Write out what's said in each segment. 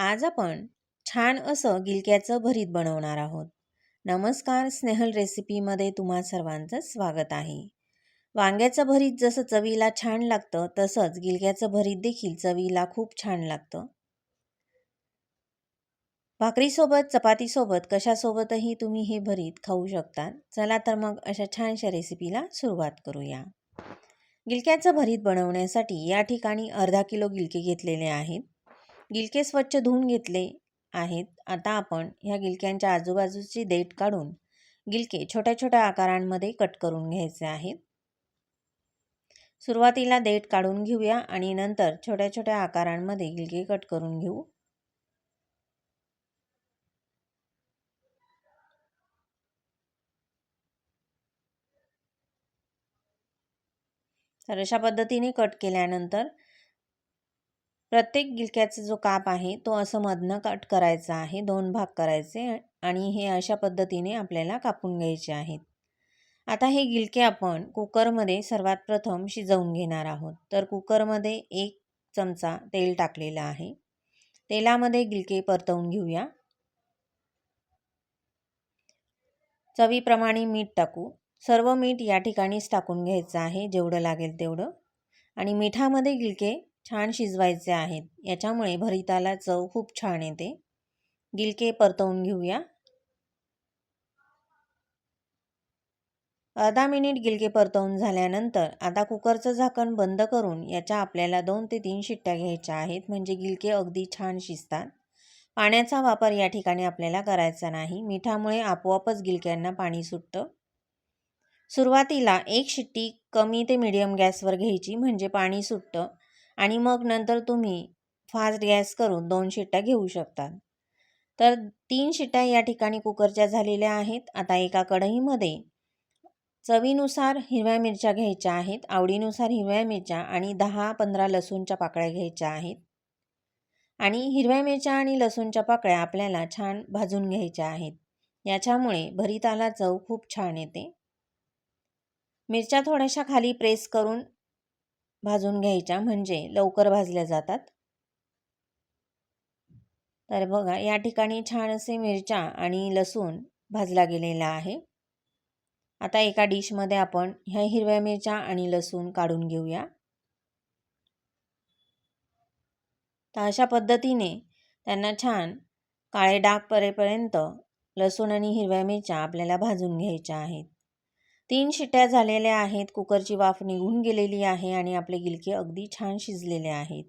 आज आपण छान असं गिलक्याचं भरीत बनवणार आहोत. नमस्कार स्नेहल रेसिपीमध्ये तुम्हा सर्वांचं स्वागत आहे. वांग्याचं भरीत जसं चवीला छान लागतं तसंच गिलक्याचं भरीत देखील चवीला खूप छान लागतं. भाकरीसोबत चपातीसोबत कशासोबतही तुम्ही हे भरीत खाऊ शकता चला तर मग अशा छानशा रेसिपीला सुरुवात करूया. गिलक्याचं भरीत बनवण्यासाठी या ठिकाणी अर्धा किलो गिलके घेतलेले आहेत. गिलके स्वच्छ धुवून घेतले आहेत. आता आपण ह्या गिलक्यांच्या आजूबाजूची देठ काढून गिलके छोट्या छोट्या आकारांमध्ये कट करून घ्यायचे आहेत. सुरुवातीला देठ काढून घेऊया आणि नंतर छोट्या छोट्या आकारांमध्ये गिलके कट करून घेऊ. तर अशा पद्धतीने कट केल्यानंतर प्रत्येक गिलक्याचा जो काप आहे तो असं मधनं कट करायचा आहे दोन भाग करायचे आणि हे अशा पद्धतीने आपल्याला कापून घ्यायचे आहेत. आता हे गिलके आपण कुकरमध्ये सर्वात प्रथम शिजवून घेणार आहोत. तर कुकरमध्ये एक चमचा तेल टाकलेलं आहे. तेलामध्ये गिलके परतवून घेऊया. चवीप्रमाणे मीठ टाकू. सर्व मीठ या ठिकाणीच टाकून घ्यायचं आहे जेवढं लागेल तेवढं. आणि मिठामध्ये गिलके छान शिजवायचे आहेत. याच्यामुळे भरिताला चव खूप छान येते. गिलके परतवून घेऊया. अर्धा मिनिट गिलके परतवून झाल्यानंतर आता कुकरचं झाकण बंद करून याच्या आपल्याला दोन ते तीन शिट्ट्या घ्यायच्या आहेत. म्हणजे गिलके अगदी छान शिजतात. पाण्याचा वापर या ठिकाणी आपल्याला करायचा नाही. मिठामुळे आपोआपच गिलक्यांना पाणी सुटतं. सुरुवातीला एक शिट्टी कमी ते मिडियम गॅसवर घ्यायची. म्हणजे पाणी सुटतं. आणि मग नंतर तुम्ही फास्ट गॅस करून दोन शिट्ट्या घेऊ शकता तर तीन शिट्ट्या या ठिकाणी कुकरच्या झालेल्या आहेत. आता एका कढईमध्ये चवीनुसार हिरव्या मिरच्या घ्यायच्या आहेत. आवडीनुसार हिरव्या मिरच्या आणि दहा पंधरा लसूणच्या पाकळ्या घ्यायच्या आहेत. आणि हिरव्या मिरच्या आणि लसूणच्या पाकळ्या आपल्याला छान भाजून घ्यायच्या आहेत. याच्यामुळे भरिताला चव खूप छान येते. मिरच्या थोड्याशा खाली प्रेस करून भाजून घ्यायच्या म्हणजे लवकर भाजल्या जातात. तर बघा या ठिकाणी छान असे मिरच्या आणि लसूण भाजला गेलेला आहे. आता एका डिशमध्ये आपण ह्या हिरव्या मिरच्या आणि लसूण काढून घेऊया. तर अशा पद्धतीने त्यांना छान काळे डाग परेपर्यंत लसूण आणि हिरव्या मिरच्या आपल्याला भाजून घ्यायच्या आहेत. तीन शिट्ट्या झालेल्या आहेत. कुकरची वाफ निघून गेलेली आहे आणि आपले गिलके अगदी छान शिजलेले आहेत.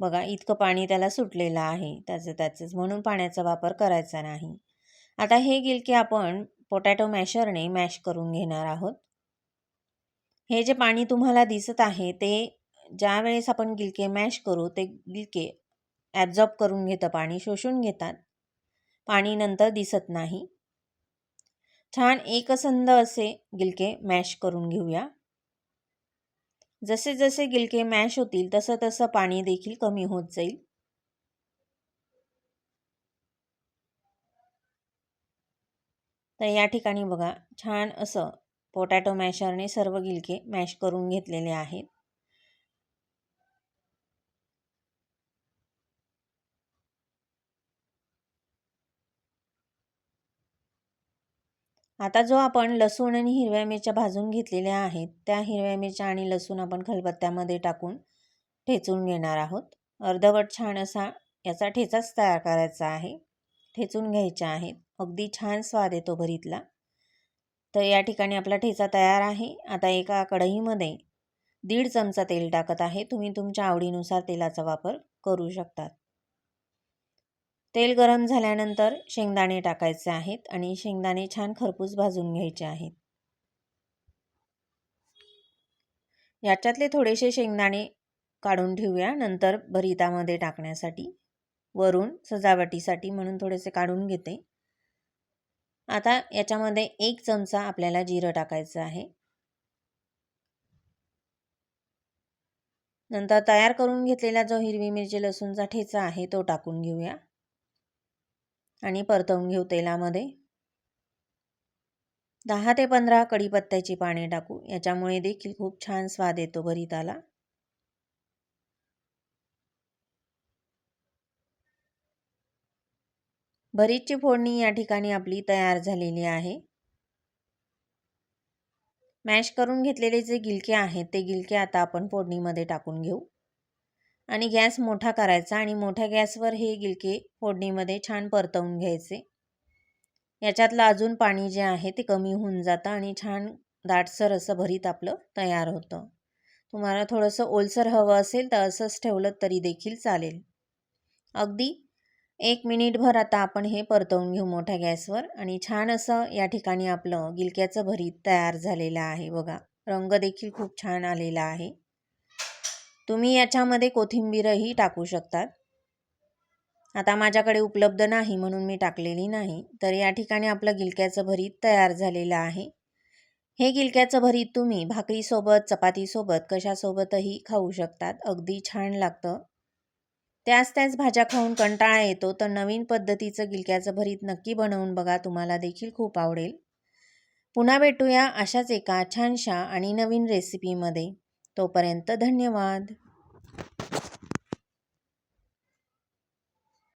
बघा इतकं पाणी त्याला सुटलेलं आहे. त्याचं त्याचंच म्हणून पाण्याचा वापर करायचा नाही. आता हे गिलके आपण पोटॅटो मॅशरने मॅश करून घेणार आहोत. हे जे पाणी तुम्हाला दिसत आहे ते ज्या वेळेस आपण गिलके मॅश करू ते गिलके ॲब्झॉर्ब करून घेतं पाणी शोषून घेतात. पाणी नंतर दिसत नाही. छान एकसंध असे गिलके मॅश करून घेऊया. जसे जसे गिलके मॅश होतील तसं तसं पाणी देखील कमी होत जाईल. तर या ठिकाणी बघा छान असं पोटॅटो मॅशरने सर्व गिलके मॅश करून घेतलेले आहेत. आता जो आपण लसूण आणि हिरव्या मिरच्या भाजून घेतलेल्या आहेत त्या हिरव्या मिरच्या आणि लसूण आपण खलबत्त्यामध्ये टाकून ठेचून घेणार आहोत. अर्धवट छान असा याचा ठेचाच तयार करायचा आहे. ठेचून घ्यायच्या आहेत. अगदी छान स्वाद येतो भरीतला. तर या ठिकाणी आपला ठेचा तयार आहे. आता एका कढईमध्ये दीड चमचा तेल टाकत आहे. तुम्ही तुमच्या आवडीनुसार तेलाचा वापर करू शकतात. तेल गरम झाल्यानंतर शेंगदाणे टाकायचे आहेत आणि शेंगदाणे छान खरपूस भाजून घ्यायचे आहेत. याच्यातले थोडेसे शेंगदाणे काढून ठेवूया. नंतर भरितामध्ये टाकण्यासाठी वरून सजावटीसाठी म्हणून थोडेसे काढून घेते. आता याच्यामध्ये एक चमचा आपल्याला जिरं टाकायचं आहे. नंतर तयार करून घेतलेला जो हिरवी मिरची लसूणचा ठेचा आहे तो टाकून घेऊया. आणि परतवून घेऊ तेलामध्ये. दहा ते पंधरा कढीपत्त्याची पाने टाकू. याच्यामुळे देखील खूप छान स्वाद येतो भरिताला. भरीतची फोडणी या ठिकाणी आपली तयार झालेली आहे. मॅश करून घेतलेले जे गिलके आहेत ते गिलके आता आपण फोडणीमध्ये टाकून घेऊ. आणि गॅस मोठा करायचा आणि मोठ्या गॅसवर हे गिलके फोडणीमध्ये छान परतवून घ्यायचे. याच्यातलं अजून पाणी जे आहे ते कमी होऊन जातं आणि छान दाटसर असं भरीत आपलं तयार होतं. तुम्हाला थोडंसं ओलसर हवं असेल तर असंच ठेवलं तरी देखील चालेल. अगदी एक मिनिटभर आता आपण हे परतवून घेऊ मोठ्या गॅसवर आणि छान असं या ठिकाणी आपलं गिलक्याचं भरीत तयार झालेलं आहे बघा. रंग देखील खूप छान आलेला आहे. तुम्ही याच्यामध्ये कोथिंबीरही टाकू शकतात आता माझ्याकडे उपलब्ध नाही म्हणून मी टाकलेली नाही. तर या ठिकाणी आपलं गिलक्याचं भरीत तयार झालेलं आहे. हे गिलक्याचं भरीत तुम्ही भाकरीसोबत चपातीसोबत कशासोबतही खाऊ शकतात. अगदी छान लागतं. त्याच त्याच भाज्या खाऊन कंटाळा येतो. तर नवीन पद्धतीचं गिलक्याचं भरीत नक्की बनवून बघा. तुम्हाला देखील खूप आवडेल. पुन्हा भेटूया अशाच एका छानशा आणि नवीन रेसिपीमध्ये तोपर्यंत धन्यवाद.